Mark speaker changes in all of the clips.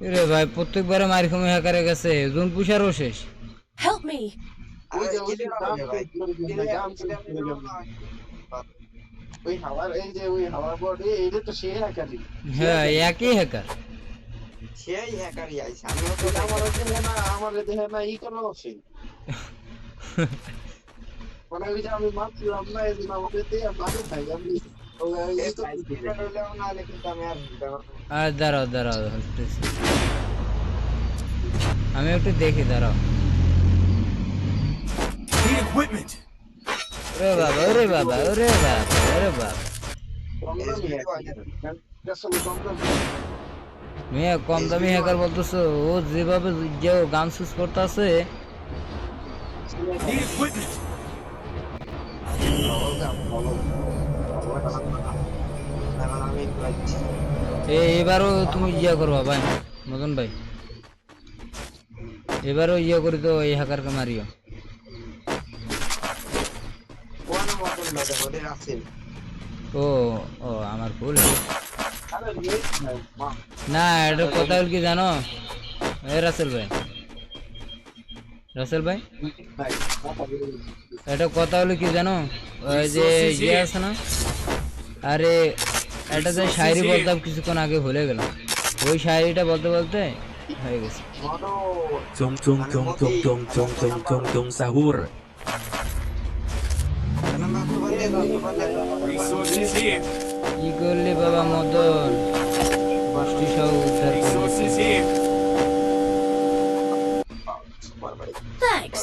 Speaker 1: রে ভাই প্রত্যেকবারে মার কমে হ্যাকারে গেছে জুন পুষারও শেষ।
Speaker 2: হেল্প মি
Speaker 1: হ্যাঁ, একই হ্যাকার।
Speaker 3: সেই হ্যাকারই আমি
Speaker 2: আমার দেহে না না ই কোনো আছে মানে যে আমি
Speaker 3: মাত্র
Speaker 1: আমরা দাঁড়াও দাঁড়াও আমি একটু দেখি দাঁড়াও। ওরে বাবা ওরে বাবা বাবা
Speaker 2: কম দামি
Speaker 1: হ্যাকার ও যেভাবে গান এবারও তুমি ইয়া করবা ভাই মদন ভাই। এবারও ইয়ে করি তো এই হ্যাকারকে মারিও। ও ও আমার ভুল। না এটা কথা হল কি জানো? এ রাসেল ভাই। রাসেল ভাই? এটা কথা হলো কি জানো? ওই যে ইয়ে আছে না? আরে এটা যে শায়রি বলতাম কিছুক্ষণ আগে ভুলে গেলাম ওই শায়রিটা বলতে বলতে হয়ে গেছে
Speaker 4: tung tung sahur.
Speaker 3: এখন মাত্র বললে মাত্র বললে
Speaker 4: Resources here.
Speaker 1: কি করলি বাবা মদন সহ উদ্ধার
Speaker 5: Thanks!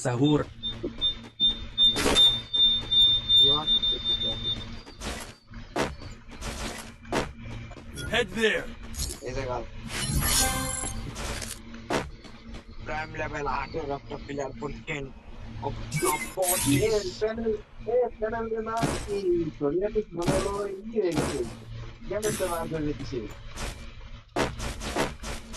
Speaker 4: Sahur. Head there.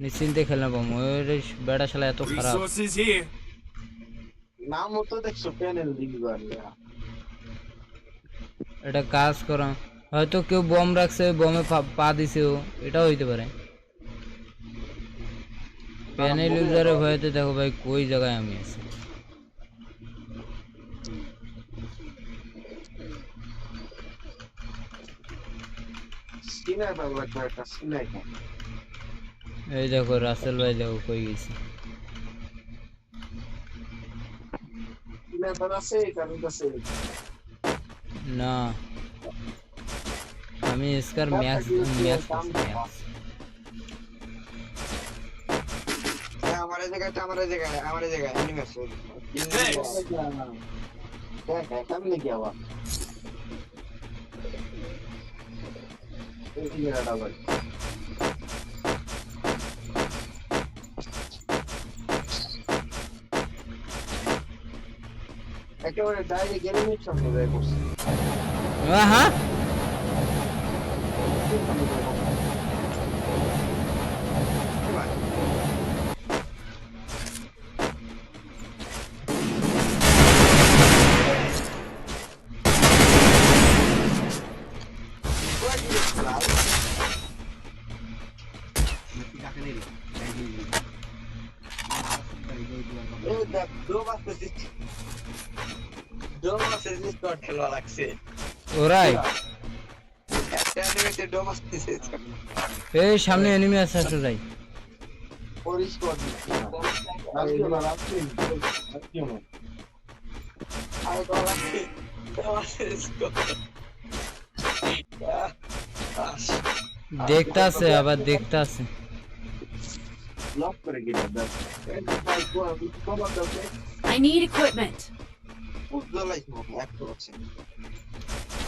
Speaker 1: নিশ্চিন্তে খেলে পাবো। এই বেটা শালা এত খারাপ.
Speaker 2: নাম তো দেখছ প্যানেল দিবার
Speaker 1: এটা কাজ করা। হয়তো কেউ বম রাখছে বমে পা- পা দিছে ও এটাও হইতে পারে। প্যানেল ইউজারের ভয়েতে দেখো ভাই কই জায়গায় আমি আছি।
Speaker 2: স্কিনার লাগবে একটা স্কিনার
Speaker 1: এই দেখো রাসেল ভাই দেখো কই গেছে। না। আমি इसका मैक्स
Speaker 3: मैक्स हमारे जगह हमारे जगह हमारे जगह एनिमस क्या क्या
Speaker 4: काम
Speaker 2: नहीं किया हुआ एक ही मेरा डबल একেবারে ডাইরেক্ট এনিমির সামনে যায় করছে
Speaker 1: হ্যাঁ
Speaker 3: হ্যাঁ
Speaker 1: ওরাই এই সামনে এনিমি আছে দেখতে আছে আবার দেখতে আছে
Speaker 5: I need equipment.
Speaker 3: উজ্জ্বলাই একটু আছে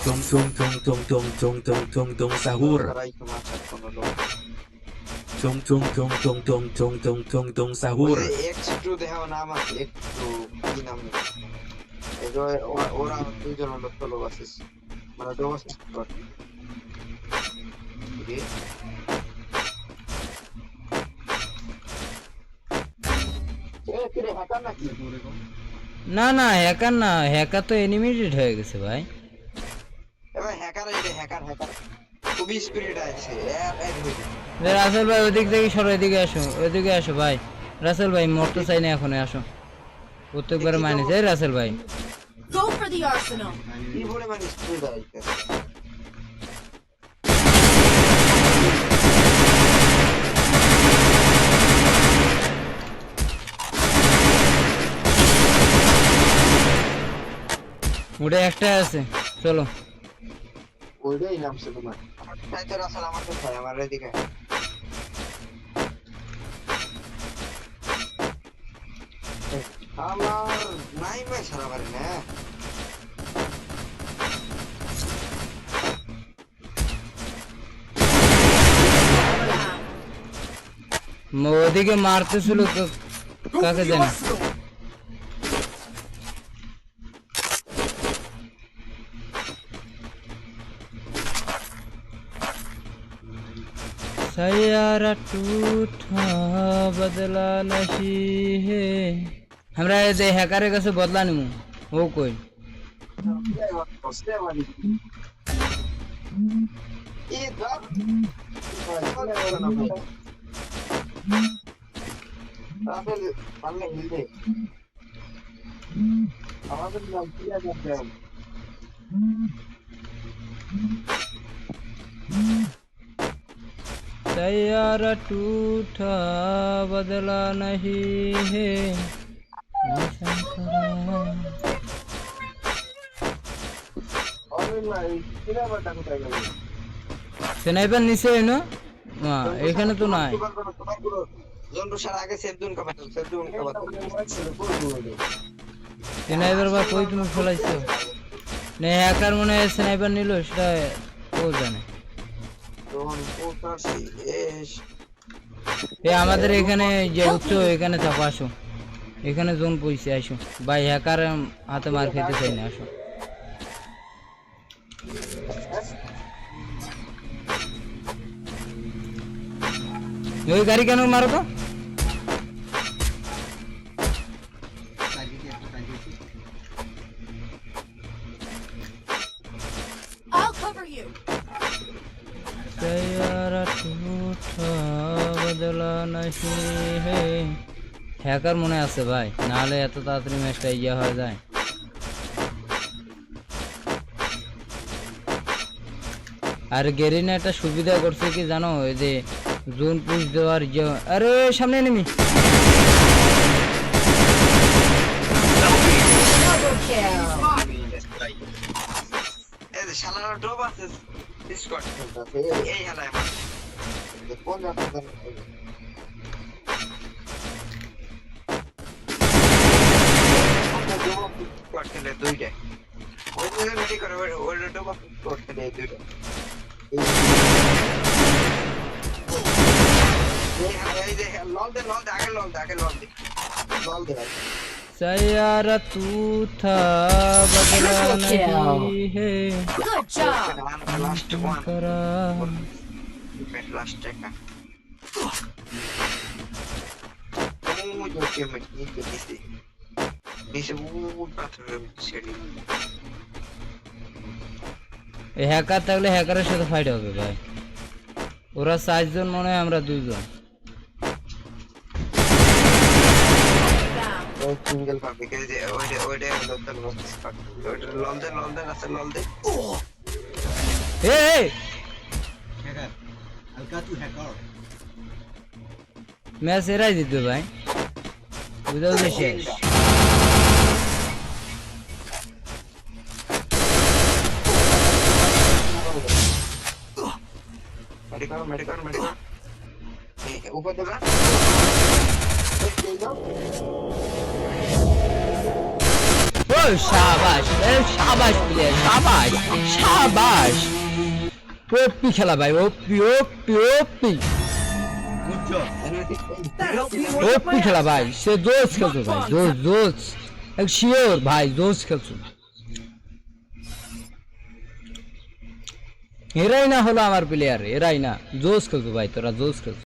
Speaker 4: Tung tung tung tung tung tung tung tung tung sahur.
Speaker 3: তারাই তোমার সাথে কোনো লোক
Speaker 4: Tung tung tung tung tung tung tung tung tung sahur.
Speaker 3: একটু দেখাও নাম আছে একটু কি নাম এই যে ওরা- ওরা দুইজন লোক তো লোক আছে মানে ডোব আছে স্কট
Speaker 2: এ, কিরে, hacker নাকি?
Speaker 1: না না হ্যাকার না হ্যাকার তো এনিমিটেড হয়ে গেছে ভাই।
Speaker 3: এবার হ্যাকার হ্যাকার হ্যাকার খুবই স্পিরিট আছে এর- এর হইছে।
Speaker 1: রাসেল ভাই ওদিক থেকে সরো এদিকে আসো ওদিকে আসো ভাই। রাসেল ভাই মরতে চাই না এখন আসো। প্রত্যেকবার মানে এই রাসেল ভাই।
Speaker 5: Go for the arsenal.
Speaker 1: ওটা একটা আছে চলো।
Speaker 2: ওইটাই নামছে তোমার।
Speaker 3: তাই তো রাসেল আমার কোথায় আমার এদিকে আমার নাই। ভাই সারা বাড়ি না
Speaker 1: ম- ওদিকে মারতেছিল কা- কাকে জানি? सयारा टूटा बदला नहीं है। हमरा ये जे हैकर
Speaker 2: के से
Speaker 3: बदला नहीं
Speaker 2: हूँ? वो कोई। ये আমাদের
Speaker 1: तैयारा टूटा बदला नहीं है। স্নাইপার নিচে না এখানে তো নাই স্নাইপার বা কই তুমি ফেলাইছো নে একার মনে হয় স্নাইপার নিল সেটা ও জানে এ, আমাদের এখানে যে উচ্চ এখানে থাকো, আসো। এখানে জোন পইছে আসো। ভাই হ্যাকার হাতে মার খেতে চাই না, আসো। ওই গাড়ি কেন মারো তো? হে? হ্যাকার মনে আছে ভাই নাহলে এত তাড়াতাড়ি ম্যাচটা ইয়ে হয়ে যায়। আর গেরিনা একটা সুবিধা করছে কি জানো ওই যে জোন পুশ দেওয়ার যে আরে সামনে নেমি।
Speaker 3: এই দুইটা ওই দুটো রেডি করো ওই দুটো করতে দেয় দুটো
Speaker 1: सयारा तू था बदला नहीं है करा
Speaker 3: Oh,
Speaker 1: you're হ্যাকার থাকলে হ্যাকারের সাথে ফাইট হবে ভাই ওরা চারজন মনে হয় আমরা দুইজন
Speaker 3: সিঙ্গেল পাবে যে ওইটা আছে
Speaker 6: লন্ডন এই
Speaker 1: ম্যাচ এরাই জিতবে ভাই বুঝা শেষ
Speaker 3: মেডিকেল মেডিকেল মেডিকেল
Speaker 1: ও শাবাশ এ শাবাশ প্লেয়ার শাবাশ শাবাশ ওপি খেলা ভাই, ওপি ওপি ওপি। ওপি খেলা ভাই, সে জোস খেলছো ভাই জোস এক শিওর ভাই জোস খেলছো। এরাই না হলো আমার প্লেয়ার এরাই না। জোস খেলতো ভাই তোরা জোস খেলছো